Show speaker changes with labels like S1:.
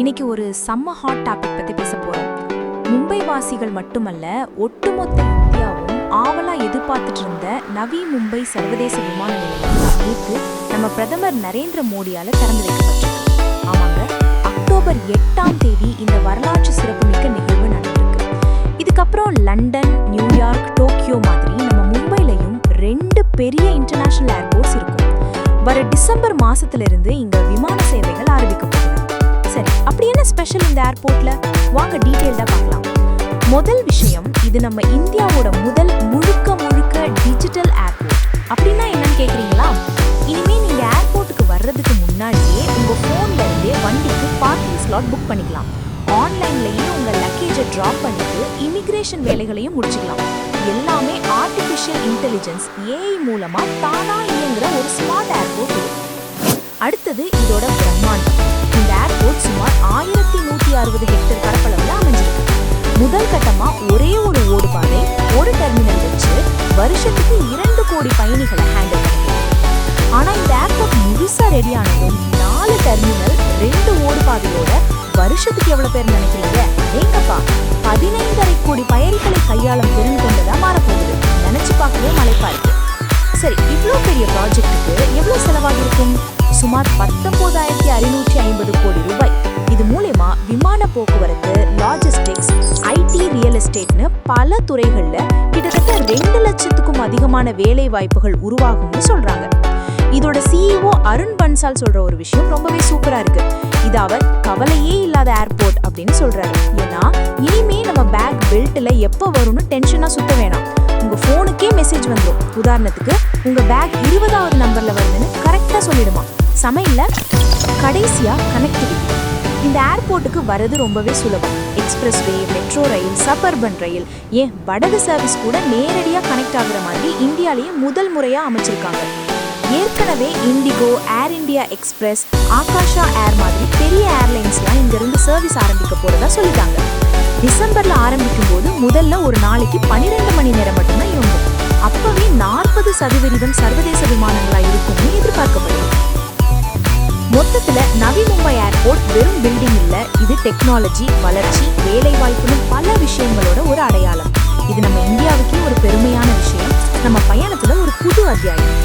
S1: இன்னைக்கு ஒரு செம்ம ஹாட் டாபிக் பத்தி பேச போறோம். மும்பை வாசிகள் மட்டுமல்ல ஒட்டுமொத்த இந்தியாவும் ஆவலா எதிர்பார்த்துட்டு இருந்த நவி மும்பை சர்வதேச விமான நிலையம் நேற்று நம்ம பிரதமர் நரேந்திர மோடியால திறந்து வைக்கப்பட்டிருக்கு. ஆமாங்க அக்டோபர் எட்டாம் தேதி இந்த வரலாற்று சிறப்புமிக்க நிகழ்வு நடந்திருக்கு. இதுக்கப்புறம் லண்டன் நியூயார்க் டோக்கியோ மாதிரி நம்ம மும்பையிலையும் ரெண்டு பெரிய இன்டர்நேஷனல் ஏர்போர்ட்ஸ் இருக்கும். வர டிசம்பர் மாசத்துல இருந்து இங்க விமான சேவைகள் இந்த ஏர்போர்ட்ல வாங்க டீடைல்டா பார்க்கலாம். முதல் விஷயம் இது நம்ம இந்தியாவோட முதல் முழுக்க முழுக்க டிஜிட்டல் ஏர்போர்ட் அப்படின்னா என்னன்னு கேக்குறீங்களா? இனிமே நீங்க ஏர்போர்ட்டுக்கு வர்றதுக்கு முன்னாடியே உங்க போன்ல இருந்தே வண்டிக்கு பார்க்கிங் ஸ்லாட் புக் பண்ணிக்கலாம். ஆன்லைன்லயே உங்க லக்கேஜை டிராப் பண்ணிட்டு இமிக்ரேஷன் வேலைகளையும் முடிச்சுக்கலாம். எல்லாமே ஆர்டிஃபிஷியல் இன்டெலிஜென்ஸ் ஏஐ மூலமா தானா இயங்குற ஒரு ஸ்மார்ட் ஏர்போர்ட் அடுத்தது இதோட பிரம்மாண்டம். இந்த ஏர்போர்ட் அறுபது ஹெக்டேர் பரப்பளவில் அமைஞ்சிருக்கு. முதல் கட்டமா ஒரே ஒரு ஓடு பாதை ஒரு டெர்மினல் வச்சு வருஷத்துக்கு இரண்டு கோடி பயணிகளை ஹேண்டில் பண்ணுது ஆனா இந்த ஏர்போர்ட் முழுசா ரெடி ஆனதும் நாலு டெர்மினல் ரெண்டு ஓடு பாதையோட வருஷத்துக்கு எவ்வளவு பேர் நினைக்கிறீங்க? ஏங்கப்பா பதினைந்தரை கோடி பயணிகளை கையாளும் திறன் கொண்டதா மாறப்போகுது. நினைச்சு பார்க்கவே மலைப்பா இருக்கு. சரி இவ்ளோ பெரிய ப்ராஜெக்ட்டுக்கு எவ்வளவு விமான போக்குவரத்து லாஜிஸ்டிக்ஸ் ஐடி ரியல் எஸ்டேட்னு பல துறைகளில் கிட்டத்தட்ட ரெண்டு லட்சத்துக்கும் அதிகமான வேலை வாய்ப்புகள் உருவாகும்னு சொல்றாங்க. இதோட சிஇஓ அருண் பன்சால் சொல்ற ஒரு விஷயம் ரொம்பவே சூப்பரா இருக்கு. இது அவர் கவலையே இல்லாத ஏர்போர்ட் அப்படின்னு சொல்றாரு. ஏன்னா இனிமே நம்ம பேக் பெல்ட்ல எப்போ வரும்னு டென்ஷனா சுத்த வேணாம். உங்க போனுக்கே மெசேஜ் வந்துடும் உதாரணத்துக்கு உங்க பேக் இருபதாவது நம்பர்ல வருதுன்னு கரெக்டா சொல்லிடுமா. சமையல்ல கடைசியா கனெக்டிவிட்டி இந்த ஏர்போர்ட்டுக்கு வரது ரொம்பவே சுலபம். எக்ஸ்பிரஸ் வே மெட்ரோ ரயில் சபர்பன் ரயில் ஏன்? வடகு சர்வீஸ் கூட நேரடியாக கனெக்ட் ஆகுற மாதிரி இந்தியாலேயே முதல் முறையாக அமைச்சிருக்காங்க. ஏற்கனவே IndiGo Air India Express Akasa Air மாதிரி பெரிய ஏர்லைன்ஸ்லாம் இங்கேருந்து சர்வீஸ் ஆரம்பிக்க போகிறதா சொல்லிட்டாங்க. டிசம்பரில் ஆரம்பிக்கும் போது முதல்ல ஒரு நாளைக்கு பன்னிரெண்டு மணி நேரம் மட்டும்தான் இயங்கும். அப்பவே நாற்பது சதவீதம் சர்வதேச விமானங்களாக இருக்கும்னு எதிர்பார்க்கப்படுது. மொத்தத்துல நவி மும்பை ஏர்போர்ட் வெறும் பில்டிங் இல்ல. இது டெக்னாலஜி வளர்ச்சி வேலை வாய்ப்புன்னு பல விஷயங்களோட ஒரு அடையாளம். இது நம்ம இந்தியாவுக்கே ஒரு பெருமையான விஷயம். நம்ம பயணத்துல ஒரு புது அத்தியாயம்.